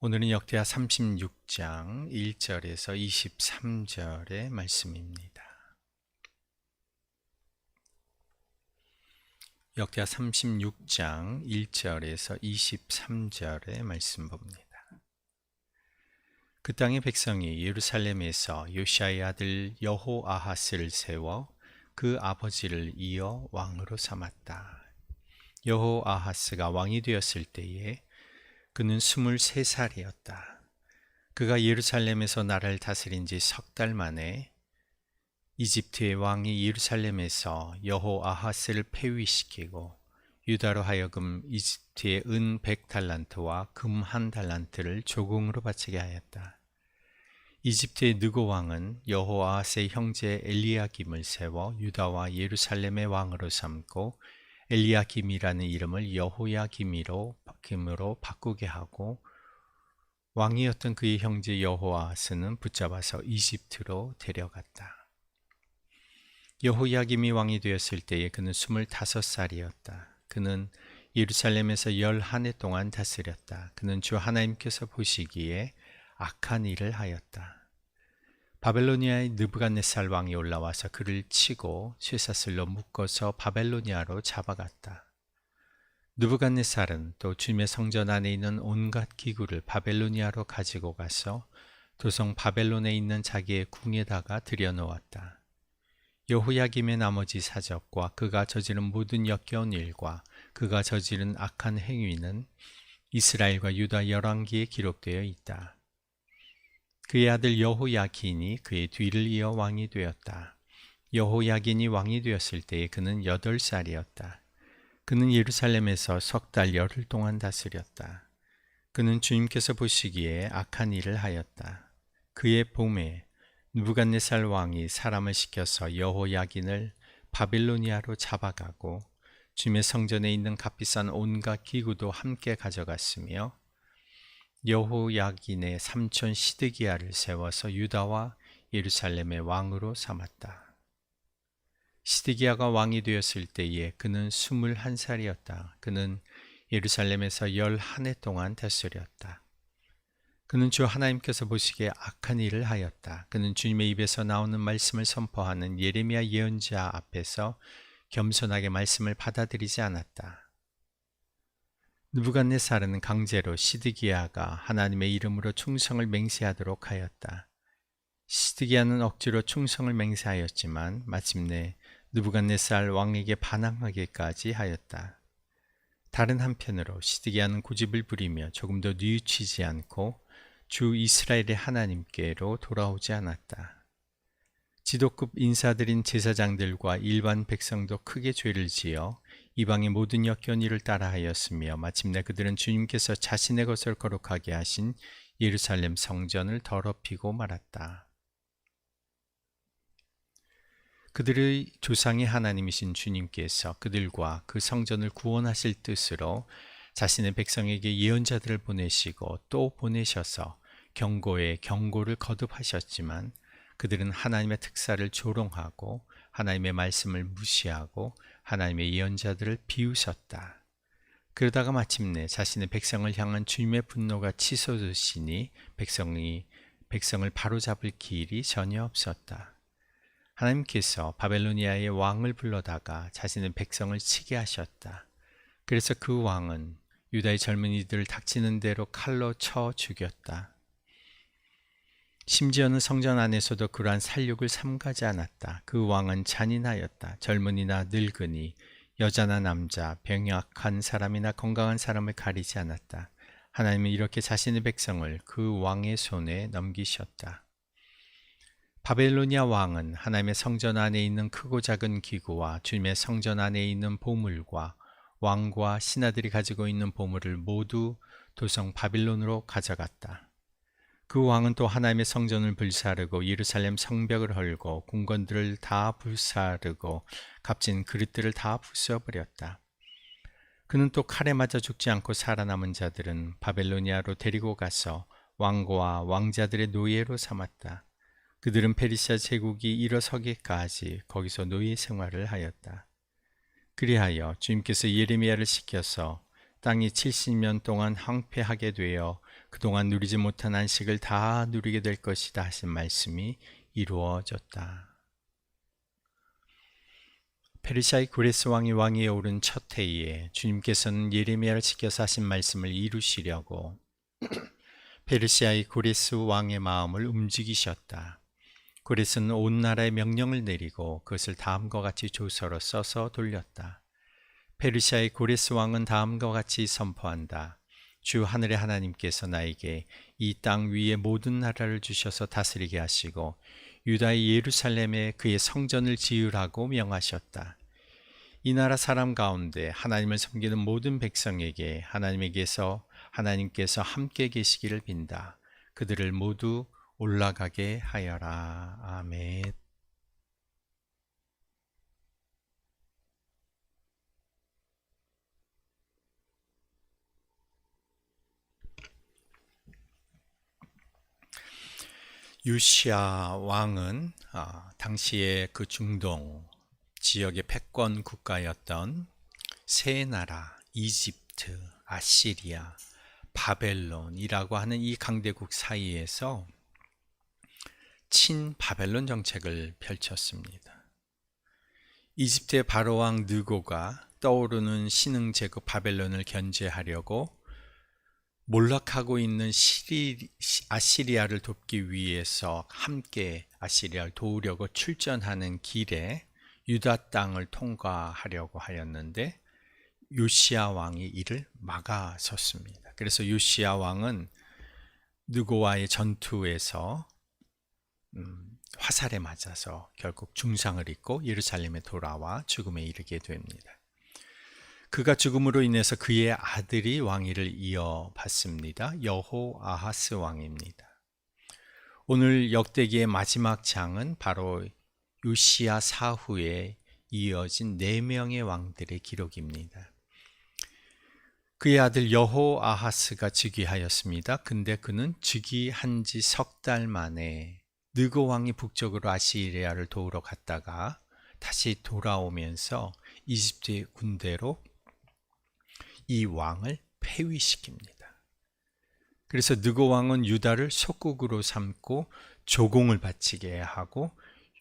오늘은 역대하 36장 1절에서 23절의 말씀입니다. 역대하 36장 1절에서 23절의 말씀 봅니다. 그 땅의 백성이 예루살렘에서 요시아의 아들 여호아하스를 세워 그 아버지를 이어 왕으로 삼았다. 여호아하스가 왕이 되었을 때에 그는 23살이었다. 그가 예루살렘에서 나라를 다스린 지 석 달 만에 이집트의 왕이 예루살렘에서 여호 아하스를 폐위시키고 유다로 하여금 이집트의 은 100달란트와 금 한 달란트를 조공으로 바치게 하였다. 이집트의 느고 왕은 여호아하스의 형제 엘리야김을 세워 유다와 예루살렘의 왕으로 삼고 엘리야김이라는 이름을 여호야김으로 김으로 바꾸게 하고 왕이었던 그의 형제 여호아스는 붙잡아서 이집트로 데려갔다. 여호야김이 왕이 되었을 때에 그는 스물다섯 살이었다. 그는 예루살렘에서 열한 해 동안 다스렸다. 그는 주 하나님께서 보시기에 악한 일을 하였다. 바벨로니아의 느부갓네살 왕이 올라와서 그를 치고 쇠사슬로 묶어서 바벨로니아로 잡아갔다. 느부갓네살은 또 주님의 성전 안에 있는 온갖 기구를 바벨로니아로 가지고 가서 도성 바벨론에 있는 자기의 궁에다가 들여놓았다. 여호야김의 나머지 사적과 그가 저지른 모든 역겨운 일과 그가 저지른 악한 행위는 이스라엘과 유다 열왕기에 기록되어 있다. 그의 아들 여호야긴이 그의 뒤를 이어 왕이 되었다. 여호야긴이 왕이 되었을 때에 그는 여덟 살이었다. 그는 예루살렘에서 석 달 열흘 동안 다스렸다. 그는 주님께서 보시기에 악한 일을 하였다. 그의 봄에 누부갓네살 왕이 사람을 시켜서 여호야긴을 바빌로니아로 잡아가고 주님의 성전에 있는 값비싼 온갖 기구도 함께 가져갔으며 여호야긴의 삼촌 시드기야를 세워서 유다와 예루살렘의 왕으로 삼았다. 시드기야가 왕이 되었을 때에 그는 스물한 살이었다. 그는 예루살렘에서 열한 해 동안 다스렸다. 그는 주 하나님께서 보시기에 악한 일을 하였다. 그는 주님의 입에서 나오는 말씀을 선포하는 예레미야 예언자 앞에서 겸손하게 말씀을 받아들이지 않았다. 느부갓네살은 강제로 시드기야가 하나님의 이름으로 충성을 맹세하도록 하였다. 시드기야는 억지로 충성을 맹세하였지만 마침내 느부갓네살 왕에게 반항하기까지 하였다. 다른 한편으로 시드기야는 고집을 부리며 조금도 뉘우치지 않고 주 이스라엘의 하나님께로 돌아오지 않았다. 지도급 인사들인 제사장들과 일반 백성도 크게 죄를 지어 이방의 모든 일을 따라하였으며 마침내 그들은 주님께서 자신의 것을 거룩하게 하신 예루살렘 성전을 더럽히고 말았다. 그들의 조상의 하나님이신 주님께서 그들과 그 성전을 구원하실 뜻으로 자신의 백성에게 예언자들을 보내시고 또 보내셔서 경고에 경고를 거듭하셨지만 그들은 하나님의 특사를 조롱하고 하나님의 말씀을 무시하고 하나님의 예언자들을 비우셨다. 그러다가 마침내 자신의 백성을 향한 주님의 분노가 치솟으시니 백성이 백성을 바로잡을 길이 전혀 없었다. 하나님께서 바벨로니아의 왕을 불러다가 자신의 백성을 치게 하셨다. 그래서 그 왕은 유다의 젊은이들을 닥치는 대로 칼로 쳐 죽였다. 심지어는 성전 안에서도 그러한 살육을 삼가지 않았다. 그 왕은 잔인하였다. 젊은이나 늙은이, 여자나 남자, 병약한 사람이나 건강한 사람을 가리지 않았다. 하나님은 이렇게 자신의 백성을 그 왕의 손에 넘기셨다. 바벨로니아 왕은 하나님의 성전 안에 있는 크고 작은 기구와 주님의 성전 안에 있는 보물과 왕과 신하들이 가지고 있는 보물을 모두 도성 바빌론으로 가져갔다. 그 왕은 또 하나님의 성전을 불사르고 예루살렘 성벽을 헐고 궁건들을 다 불사르고 값진 그릇들을 다 부숴버렸다. 그는 또 칼에 맞아 죽지 않고 살아남은 자들은 바벨로니아로 데리고 가서 왕과 왕자들의 노예로 삼았다. 그들은 페리시아 제국이 일어서기까지 거기서 노예 생활을 하였다. 그리하여 주님께서 예레미야를 시켜서 땅이 70년 동안 황폐하게 되어 그동안 누리지 못한 안식을 다 누리게 될 것이다 하신 말씀이 이루어졌다. 페르시아의 구레스 왕이 왕위에 오른 첫 해에 주님께서는 예레미야를 시켜서 하신 말씀을 이루시려고 페르시아의 구레스 왕의 마음을 움직이셨다. 구레스는 온 나라에 명령을 내리고 그것을 다음과 같이 조서로 써서 돌렸다. 페르시아의 구레스 왕은 다음과 같이 선포한다. 주 하늘의 하나님께서 나에게 이 땅 위의 모든 나라를 주셔서 다스리게 하시고 유다의 예루살렘에 그의 성전을 지으라고 명하셨다. 이 나라 사람 가운데 하나님을 섬기는 모든 백성에게 하나님에게서 하나님께서 함께 계시기를 빈다. 그들을 모두 올라가게 하여라. 아멘. 유시아 왕은 아, 당시에 그 중동 지역의 패권 국가였던 세 나라 이집트, 아시리아, 바벨론이라고 하는 이 강대국 사이에서 친 바벨론 정책을 펼쳤습니다. 이집트의 바로왕 느고가 떠오르는 신흥 제국 바벨론을 견제하려고 몰락하고 있는 시리, 아시리아를 돕기 위해서 함께 아시리아를 도우려고 출전하는 길에 유다 땅을 통과하려고 하였는데 요시아 왕이 이를 막아섰습니다. 그래서 요시아 왕은 느고와의 전투에서 음, 화살에 맞아서 결국 중상을 입고 예루살렘에 돌아와 죽음에 이르게 됩니다. 그가 죽음으로 인해서 그의 아들이 왕위를 이어받습니다. 여호 아하스 왕입니다. 오늘 역대기의 마지막 장은 바로 요시아 사후에 이어진 네 명의 왕들의 기록입니다. 그의 아들 여호 아하스가 즉위하였습니다. 근데 그는 즉위한 지 석 달 만에 느고 왕이 북쪽으로 아시리아를 도우러 갔다가 다시 돌아오면서 이집트의 군대로 이 왕을 폐위시킵니다. 그래서 느고 왕은 유다를 속국으로 삼고 조공을 바치게 하고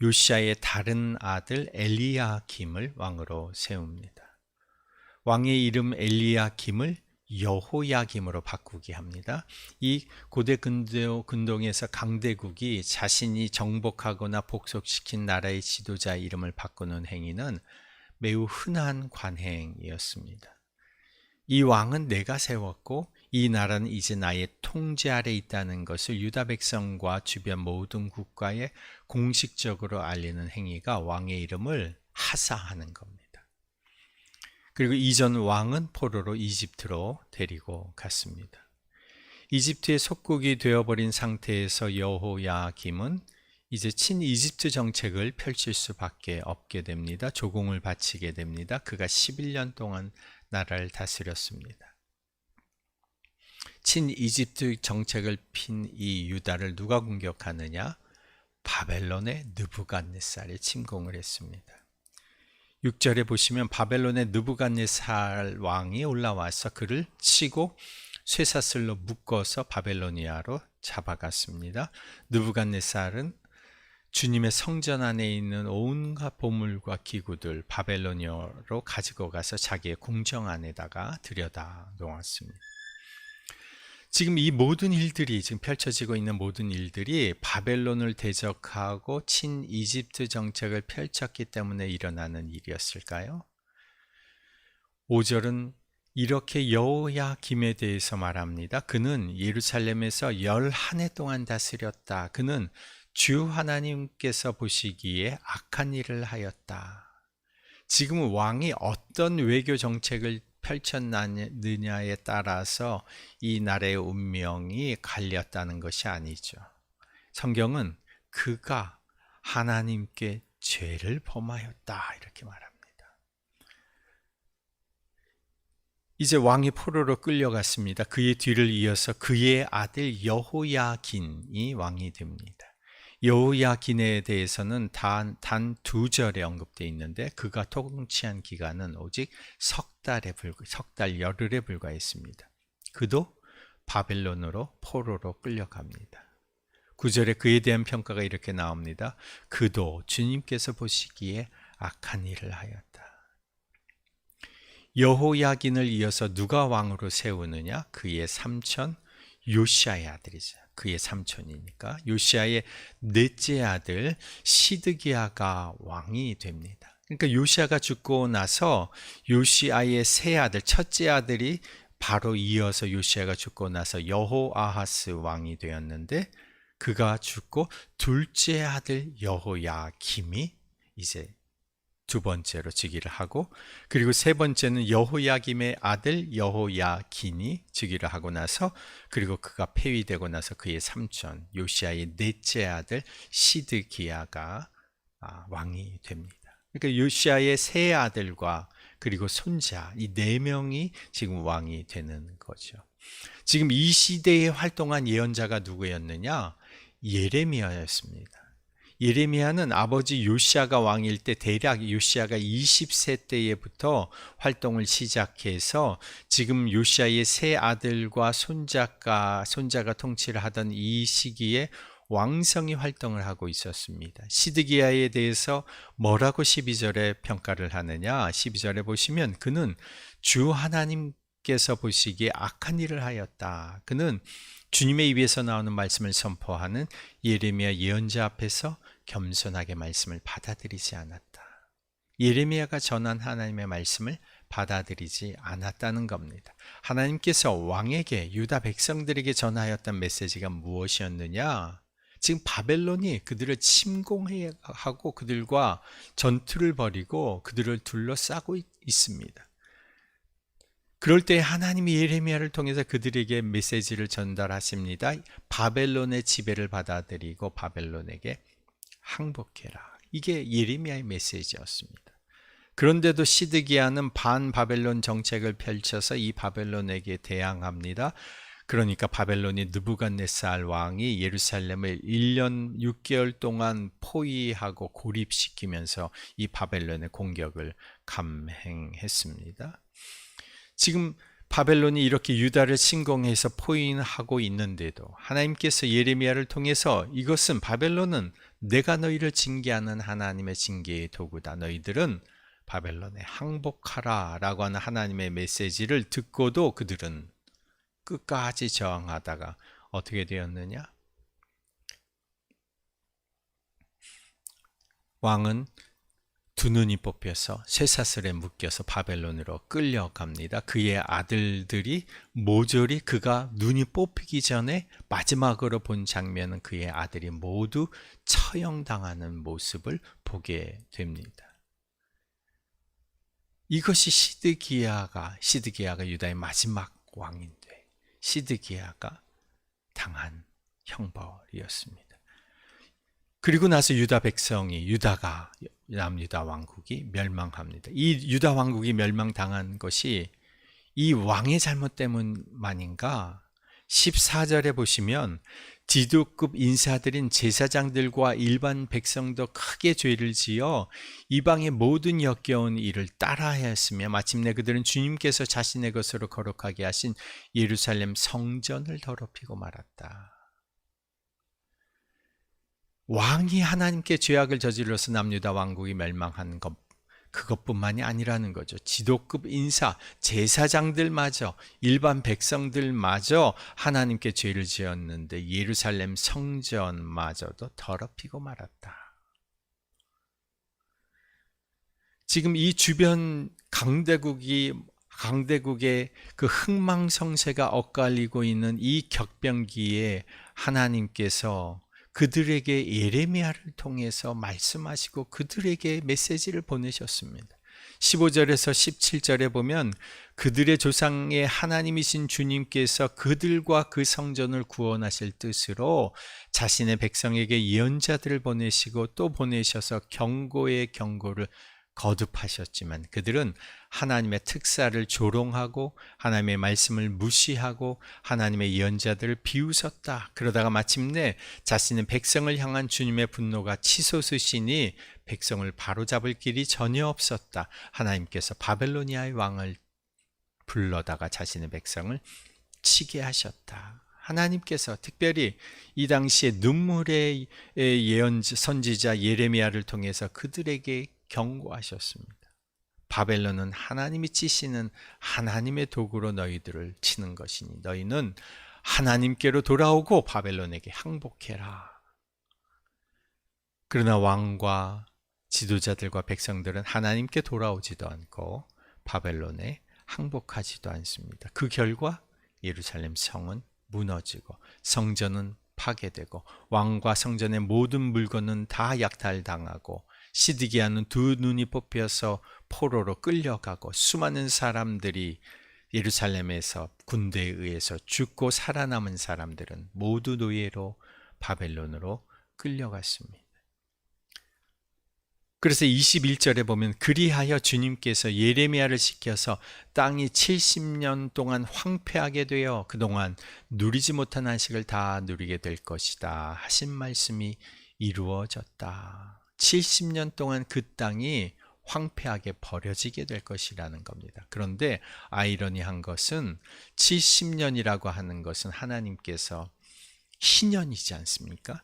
요시아의 다른 아들 엘리야김을 왕으로 세웁니다. 왕의 이름 엘리야김을 여호야김으로 바꾸게 합니다. 이 고대 근동에서 강대국이 자신이 정복하거나 복속시킨 나라의 지도자 이름을 바꾸는 행위는 매우 흔한 관행이었습니다. 이 왕은 내가 세웠고 이 나라는 이제 나의 통제 아래 있다는 것을 유다 백성과 주변 모든 국가에 공식적으로 알리는 행위가 왕의 이름을 하사하는 겁니다. 그리고 이전 왕은 포로로 이집트로 데리고 갔습니다. 이집트의 속국이 되어버린 상태에서 여호야김은 이제 친 이집트 정책을 펼칠 수밖에 없게 됩니다. 조공을 바치게 됩니다. 그가 11년 동안 나라를 다스렸습니다. 친 이집트 정책을 핀 이 유다를 누가 공격하느냐? 바벨론의 느부갓네살이 침공을 했습니다. 6절에 보시면 바벨론의 느부갓네살 왕이 올라와서 그를 치고 쇠사슬로 묶어서 바벨로니아로 잡아갔습니다. 느부갓네살은 주님의 성전 안에 있는 온갖 보물과 기구들 바벨로니아로 가지고 가서 자기의 궁정 안에다가 들여다 놓았습니다. 지금 이 모든 일들이 지금 펼쳐지고 있는 모든 일들이 바벨론을 대적하고 친 이집트 정책을 펼쳤기 때문에 일어나는 일이었을까요? 5절은 이렇게 여호야 김에 대해서 말합니다. 그는 예루살렘에서 열한 해 동안 다스렸다. 그는 주 하나님께서 보시기에 악한 일을 하였다. 지금 왕이 어떤 외교 정책을 펼쳤느냐에 따라서 이 나라의 운명이 갈렸다는 것이 아니죠. 성경은 그가 하나님께 죄를 범하였다 이렇게 말합니다. 이제 왕이 포로로 끌려갔습니다. 그의 뒤를 이어서 그의 아들 여호야긴이 왕이 됩니다. 여호야긴에 대해서는 단 두 절에 언급되어 있는데 그가 통치한 기간은 오직 석 달에 불과 석달 열흘에 불과했습니다. 그도 바벨론으로 포로로 끌려갑니다. 구절에 그에 대한 평가가 이렇게 나옵니다. 그도 주님께서 보시기에 악한 일을 하였다. 여호야긴을 이어서 누가 왕으로 세우느냐? 그의 삼촌 요시아의 아들이죠. 그의 삼촌이니까 요시아의 넷째 아들 시드기야가 왕이 됩니다. 그러니까 요시아가 죽고 나서 요시아의 세 아들, 첫째 아들이 바로 이어서 요시아가 죽고 나서 여호아하스 왕이 되었는데 그가 죽고 둘째 아들 여호야김이 이제 두 번째로 즉위를 하고 그리고 세 번째는 여호야김의 아들 여호야긴이 즉위를 하고 나서 그리고 그가 폐위되고 나서 그의 삼촌 요시아의 넷째 아들 시드기야가 아, 왕이 됩니다. 그러니까 요시아의 세 아들과 그리고 손자 이 네 명이 지금 왕이 되는 거죠. 지금 이 시대에 활동한 예언자가 누구였느냐? 예레미야였습니다. 예레미야는 아버지 요시아가 왕일 때 대략 요시아가 20세 때에부터 활동을 시작해서 지금 요시아의 세 아들과 손자가 손자가 통치를 하던 이 시기에 왕성히 활동을 하고 있었습니다. 시드기야에 대해서 뭐라고 12절에 평가를 하느냐? 12절에 보시면 그는 주 하나님께서 보시기에 악한 일을 하였다. 그는 주님의 입에서 나오는 말씀을 선포하는 예레미야 예언자 앞에서 겸손하게 말씀을 받아들이지 않았다. 예레미야가 전한 하나님의 말씀을 받아들이지 않았다는 겁니다. 하나님께서 왕에게 유다 백성들에게 전하였던 메시지가 무엇이었느냐? 지금 바벨론이 그들을 침공하고 그들과 전투를 벌이고 그들을 둘러싸고 있습니다. 그럴 때 하나님이 예레미야를 통해서 그들에게 메시지를 전달하십니다. 바벨론의 지배를 받아들이고 바벨론에게 항복해라. 이게 예레미야의 메시지였습니다. 그런데도 시드기야는 반 바벨론 정책을 펼쳐서 이 바벨론에게 대항합니다. 그러니까 바벨론이 느부갓네살 왕이 예루살렘을 1년 6개월 동안 포위하고 고립시키면서 이 바벨론의 공격을 감행했습니다. 지금 바벨론이 이렇게 유다를 침공해서 포위하고 있는데도 하나님께서 예레미야를 통해서 이것은 바벨론은 내가 너희를 징계하는 하나님의 징계의 도구다. 너희들은 바벨론에 항복하라 라고 하는 하나님의 메시지를 듣고도 그들은 끝까지 저항하다가 어떻게 되었느냐? 왕은 두 눈이 뽑혀서 쇠사슬에 묶여서 바벨론으로 끌려갑니다. 그의 아들들이 모조리 그가 눈이 뽑히기 전에 마지막으로 본 장면은 그의 아들이 모두 처형당하는 모습을 보게 됩니다. 이것이 시드기야가 시드기야가 유다의 마지막 왕인데 시드기야가 당한 형벌이었습니다. 그리고 나서 유다 백성이 유다가 남유다 왕국이 멸망합니다. 이 유다 왕국이 멸망당한 것이 이 왕의 잘못 때문만인가? 14절에 보시면 지도급 인사들인 제사장들과 일반 백성도 크게 죄를 지어 이방의 모든 역겨운 일을 따라하였으며 마침내 그들은 주님께서 자신의 것으로 거룩하게 하신 예루살렘 성전을 더럽히고 말았다. 왕이 하나님께 죄악을 저질러서 남유다 왕국이 멸망한 것 그것뿐만이 아니라는 거죠. 지도급 인사, 제사장들마저 일반 백성들마저 하나님께 죄를 지었는데 예루살렘 성전마저도 더럽히고 말았다. 지금 이 주변 강대국이 강대국의 그 흥망성쇠가 엇갈리고 있는 이 격변기에 하나님께서 그들에게 예레미야를 통해서 말씀하시고 그들에게 메시지를 보내셨습니다. 15절에서 17절에 보면 그들의 조상의 하나님이신 주님께서 그들과 그 성전을 구원하실 뜻으로 자신의 백성에게 예언자들을 보내시고 또 보내셔서 경고의 경고를 거듭하셨지만 그들은 하나님의 특사를 조롱하고 하나님의 말씀을 무시하고 하나님의 예언자들을 비웃었다. 그러다가 마침내 자신의 백성을 향한 주님의 분노가 치솟으시니 백성을 바로잡을 길이 전혀 없었다. 하나님께서 바벨로니아의 왕을 불러다가 자신의 백성을 치게 하셨다. 하나님께서 특별히 이 당시에 눈물의 예언 선지자 예레미야를 통해서 그들에게 경고하셨습니다. 바벨론은 하나님이 치시는 하나님의 도구로 너희들을 치는 것이니 너희는 하나님께로 돌아오고 바벨론에게 항복해라. 그러나 왕과 지도자들과 백성들은 하나님께 돌아오지도 않고 바벨론에 항복하지도 않습니다. 그 결과 예루살렘 성은 무너지고 성전은 파괴되고 왕과 성전의 모든 물건은 다 약탈당하고 시드기야는 두 눈이 뽑혀서 포로로 끌려가고 수많은 사람들이 예루살렘에서 군대에 의해서 죽고 살아남은 사람들은 모두 노예로 바벨론으로 끌려갔습니다. 그래서 21절에 보면 그리하여 주님께서 예레미야를 시켜서 땅이 70년 동안 황폐하게 되어 그동안 누리지 못한 안식을 다 누리게 될 것이다 하신 말씀이 이루어졌다. 70년 동안 그 땅이 황폐하게 버려지게 될 것이라는 겁니다. 그런데 아이러니한 것은 70년이라고 하는 것은 하나님께서 희년이지 않습니까?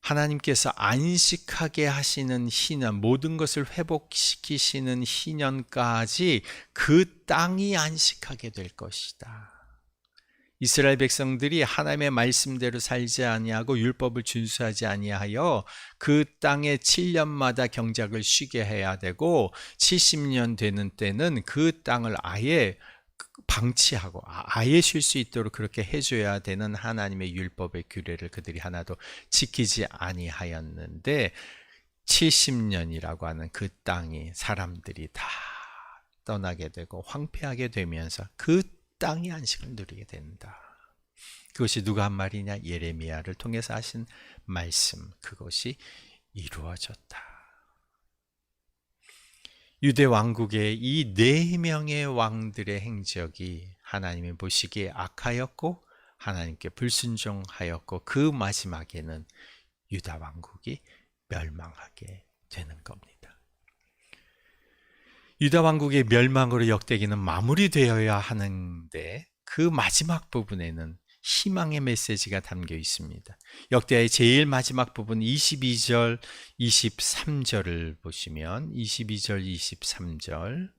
하나님께서 안식하게 하시는 희년, 모든 것을 회복시키시는 희년까지 그 땅이 안식하게 될 것이다. 이스라엘 백성들이 하나님의 말씀대로 살지 아니하고 율법을 준수하지 아니하여 그 땅에 7년마다 경작을 쉬게 해야 되고 70년 되는 때는 그 땅을 아예 방치하고 아예 쉴 수 있도록 그렇게 해줘야 되는 하나님의 율법의 규례를 그들이 하나도 지키지 아니하였는데 70년이라고 하는 그 땅이 사람들이 다 떠나게 되고 황폐하게 되면서 그 땅이 안식을 누리게 된다. 그것이 누가 한 말이냐? 예레미야를 통해서 하신 말씀. 그것이 이루어졌다. 유대 왕국의 이 네 명의 왕들의 행적이 하나님의 보시기에 악하였고 하나님께 불순종하였고 그 마지막에는 유다 왕국이 멸망하게 되는 겁니다. 유다 왕국의 멸망으로 역대기는 마무리되어야 하는데 그 마지막 부분에는 희망의 메시지가 담겨 있습니다. 역대의 제일 마지막 부분 22절, 23절을 보시면 22절, 23절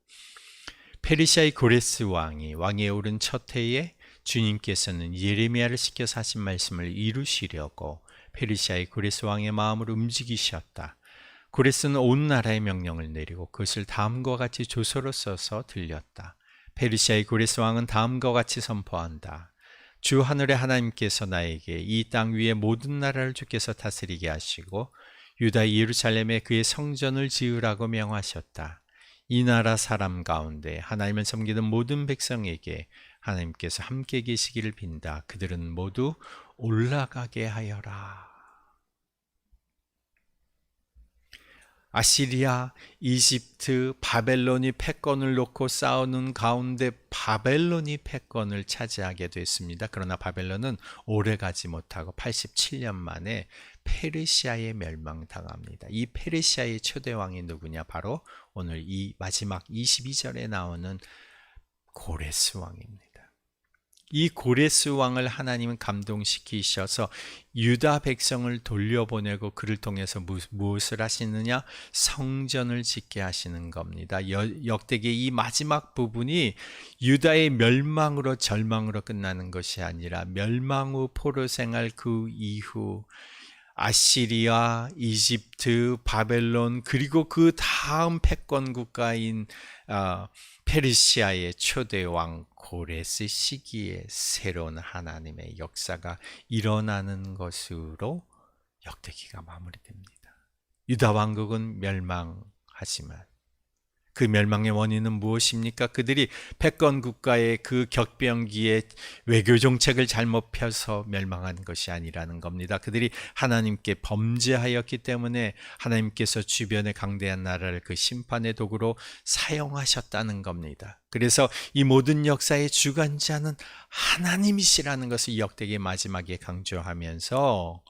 페르시아의 고레스 왕이 왕에 오른 첫 해에 주님께서는 예레미야를 시켜서 하신 말씀을 이루시려고 페르시아의 고레스 왕의 마음을 움직이셨다. 고레스는 온 나라의 명령을 내리고 그것을 다음과 같이 조서로 써서 들렸다. 페르시아의 고레스 왕은 다음과 같이 선포한다. 주 하늘의 하나님께서 나에게 이 땅 위의 모든 나라를 주께서 다스리게 하시고 유다 예루살렘에 그의 성전을 지으라고 명하셨다. 이 나라 사람 가운데 하나님을 섬기는 모든 백성에게 하나님께서 함께 계시기를 빈다. 그들은 모두 올라가게 하여라. 아시리아, 이집트, 바벨론이 패권을 놓고 싸우는 가운데 바벨론이 패권을 차지하게 됐습니다. 그러나 바벨론은 오래 가지 못하고 87년 만에 페르시아에 멸망당합니다. 이 페르시아의 초대 왕이 누구냐? 바로 오늘 이 마지막 22절에 나오는 고레스 왕입니다. 이 고레스 왕을 하나님은 감동시키셔서 유다 백성을 돌려보내고 그를 통해서 무엇을 하시느냐? 성전을 짓게 하시는 겁니다. 역대기 이 마지막 부분이 유다의 멸망으로 절망으로 끝나는 것이 아니라 멸망 후 포로 생활 그 이후 아시리아, 이집트, 바벨론 그리고 그 다음 패권 국가인 어, 페르시아의 초대 왕 고레스 시기에 새로운 하나님의 역사가 일어나는 것으로 역대기가 마무리됩니다. 유다 왕국은 멸망하지만 그 멸망의 원인은 무엇입니까? 그들이 패권 국가의 그 격변기에 외교 정책을 잘못 펴서 멸망한 것이 아니라는 겁니다. 그들이 하나님께 범죄하였기 때문에 하나님께서 주변에 강대한 나라를 그 심판의 도구로 사용하셨다는 겁니다. 그래서 이 모든 역사의 주관자는 하나님이시라는 것을 역대기 마지막에 강조하면서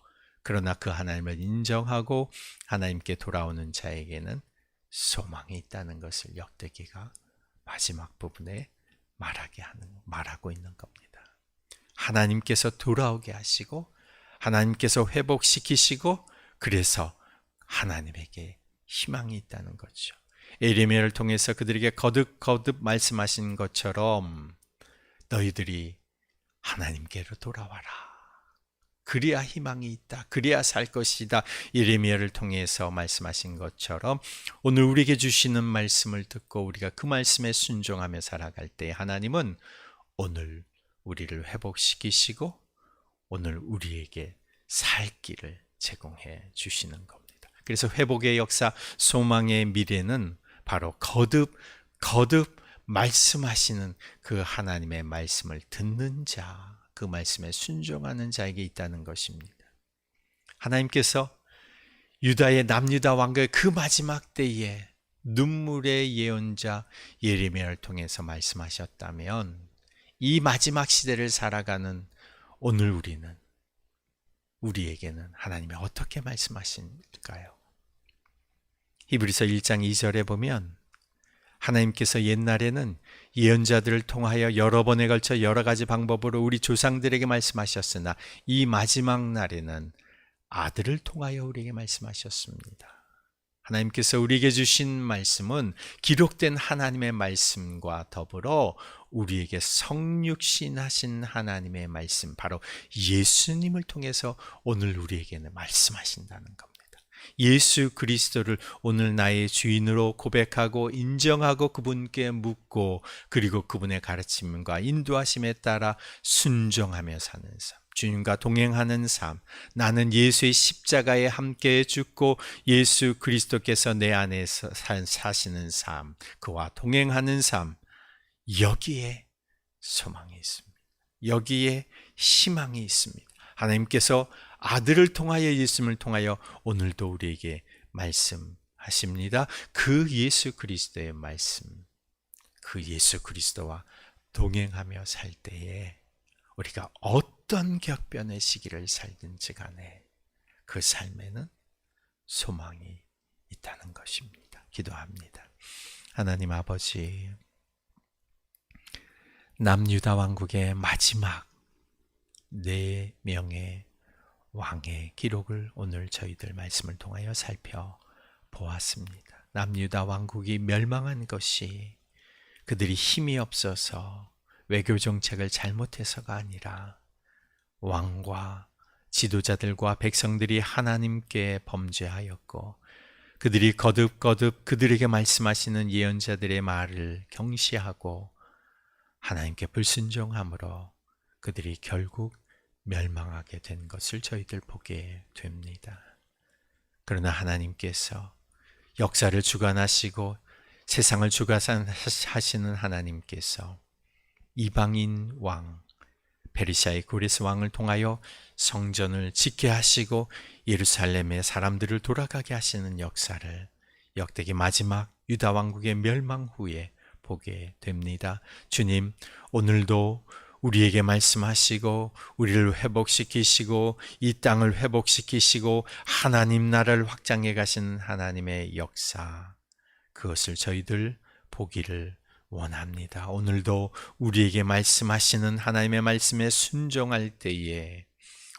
그러나 그 하나님을 인정하고 하나님께 돌아오는 자에게는 소망이 있다는 것을 역대기가 마지막 부분에 말하게 하는 말하고 있는 겁니다. 하나님께서 돌아오게 하시고 하나님께서 회복시키시고 그래서 하나님에게 희망이 있다는 거죠. 에레미야를 통해서 그들에게 거듭거듭 말씀하신 것처럼 너희들이 하나님께로 돌아와라. 그래야 희망이 있다. 그래야 살 것이다. 예레미야를 통해서 말씀하신 것처럼 오늘 우리에게 주시는 말씀을 듣고 우리가 그 말씀에 순종하며 살아갈 때 하나님은 오늘 우리를 회복시키시고 오늘 우리에게 살 길을 제공해 주시는 겁니다. 그래서 회복의 역사, 소망의 미래는 바로 거듭 거듭 말씀하시는 그 하나님의 말씀을 듣는 자, 그 말씀에 순종하는 자에게 있다는 것입니다. 하나님께서 유다의 남유다 왕국의 그 마지막 때에 눈물의 예언자 예레미야를 통해서 말씀하셨다면 이 마지막 시대를 살아가는 오늘 우리는 우리에게는 하나님이 어떻게 말씀하실까요? 히브리서 1장 2절에 보면 하나님께서 옛날에는 예언자들을 통하여 여러 번에 걸쳐 여러 가지 방법으로 우리 조상들에게 말씀하셨으나 이 마지막 날에는 아들을 통하여 우리에게 말씀하셨습니다. 하나님께서 우리에게 주신 말씀은 기록된 하나님의 말씀과 더불어 우리에게 성육신 하신 하나님의 말씀, 바로 예수님을 통해서 오늘 우리에게는 말씀하신다는 겁니다. 예수 그리스도를 오늘 나의 주인으로 고백하고 인정하고 그분께 묻고 그리고 그분의 가르침과 인도하심에 따라 순종하며 사는 삶. 주님과 동행하는 삶. 나는 예수의 십자가에 함께 죽고 예수 그리스도께서 내 안에서 사시는 삶. 그와 동행하는 삶. 여기에 소망이 있습니다. 여기에 희망이 있습니다. 하나님께서 아들을 통하여 예수님을 통하여 오늘도 우리에게 말씀하십니다. 그 예수 그리스도의 말씀, 그 예수 그리스도와 동행하며 살 때에 우리가 어떤 격변의 시기를 살든지 간에 그 삶에는 소망이 있다는 것입니다. 기도합니다. 하나님 아버지, 남유다 왕국의 마지막 네 명의 왕의 기록을 오늘 저희들 말씀을 통하여 살펴보았습니다. 남유다 왕국이 멸망한 것이 그들이 힘이 없어서 외교 정책을 잘못해서가 아니라 왕과 지도자들과 백성들이 하나님께 범죄하였고 그들이 거듭거듭 그들에게 말씀하시는 예언자들의 말을 경시하고 하나님께 불순종함으로 그들이 결국 멸망하게 된 것을 저희들 보게 됩니다. 그러나 하나님께서 역사를 주관하시고 세상을 주관하시는 하나님께서 이방인 왕 베르시아의 고레스 왕을 통하여 성전을 짓게 하시고 예루살렘의 사람들을 돌아가게 하시는 역사를 역대기 마지막 유다 왕국의 멸망 후에 보게 됩니다. 주님, 오늘도 우리에게 말씀하시고 우리를 회복시키시고 이 땅을 회복시키시고 하나님 나라를 확장해 가신 하나님의 역사 그것을 저희들 보기를 원합니다. 오늘도 우리에게 말씀하시는 하나님의 말씀에 순종할 때에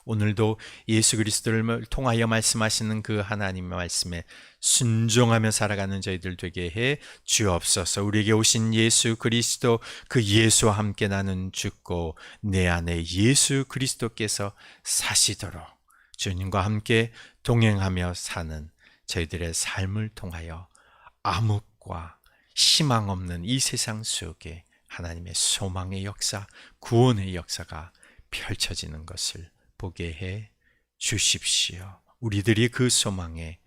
오늘도 예수 그리스도를 통하여 말씀하시는 그 하나님의 말씀에 순종하며 살아가는 저희들 되게 해 주옵소서. 우리에게 오신 예수 그리스도 그 예수와 함께 나는 죽고 내 안에 예수 그리스도께서 사시도록 주님과 함께 동행하며 사는 저희들의 삶을 통하여 암흑과 희망 없는 이 세상 속에 하나님의 소망의 역사, 구원의 역사가 펼쳐지는 것을 보게 해 주십시오. 우리들이 그 소망의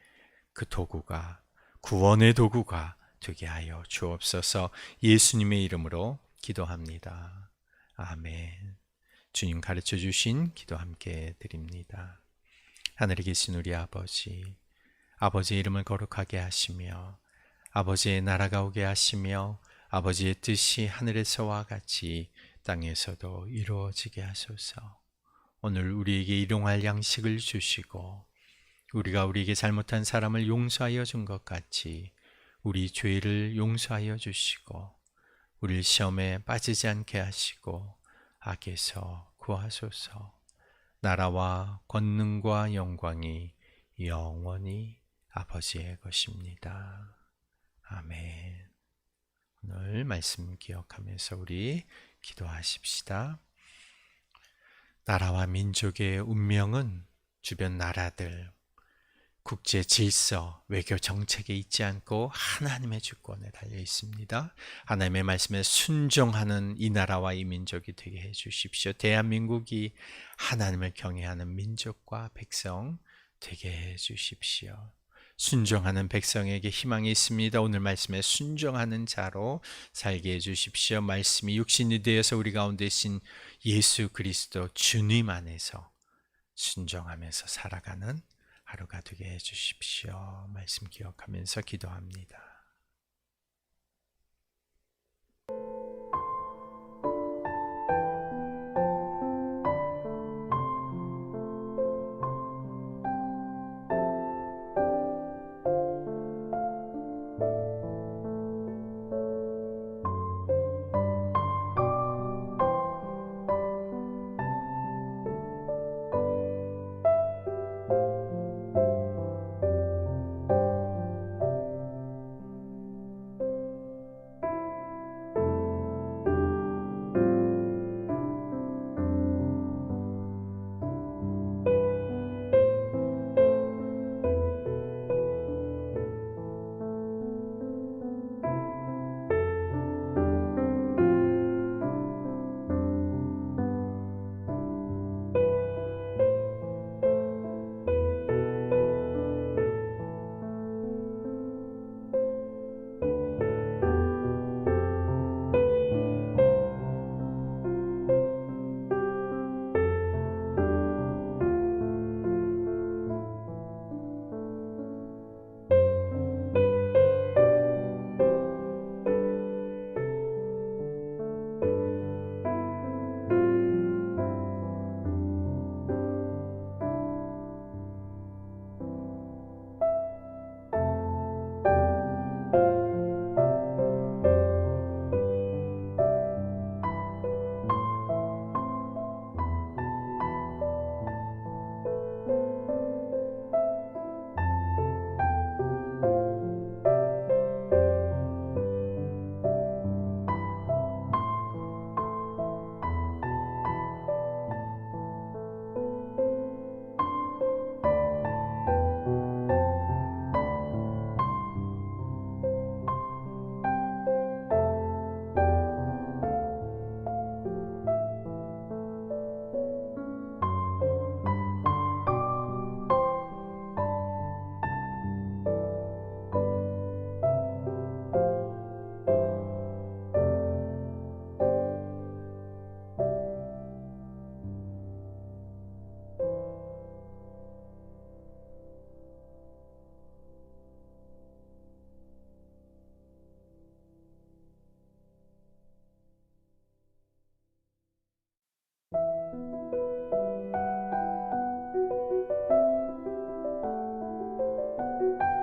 그 도구가 구원의 도구가 되게 하여 주옵소서 예수님의 이름으로 기도합니다. 아멘. 주님 가르쳐 주신 기도 함께 드립니다. 하늘에 계신 우리 아버지, 아버지의 이름을 거룩하게 하시며, 아버지의 나라가 오게 하시며, 아버지의 뜻이 하늘에서와 같이 땅에서도 이루어지게 하소서. 오늘 우리에게 일용할 양식을 주시고, 우리가 우리에게 잘못한 사람을 용서하여 준 것 같이 우리 죄를 용서하여 주시고, 우리를 시험에 빠지지 않게 하시고, 악에서 구하소서. 나라와 권능과 영광이 영원히 아버지의 것입니다. 아멘. 오늘 말씀 기억하면서 우리 기도하십시다. 나라와 민족의 운명은 주변 나라들, 국제 질서, 외교 정책에 있지 않고 하나님의 주권에 달려 있습니다. 하나님의 말씀에 순종하는 이 나라와 이 민족이 되게 해 주십시오. 대한민국이 하나님을 경외하는 민족과 백성 되게 해 주십시오. 순종하는 백성에게 희망이 있습니다. 오늘 말씀에 순종하는 자로 살게 해 주십시오. 말씀이 육신이 되어서 우리 가운데 신 예수 그리스도 주님 안에서 순종하면서 살아가는 하루가 되게 해 주십시오. 말씀 기억하면서 기도합니다.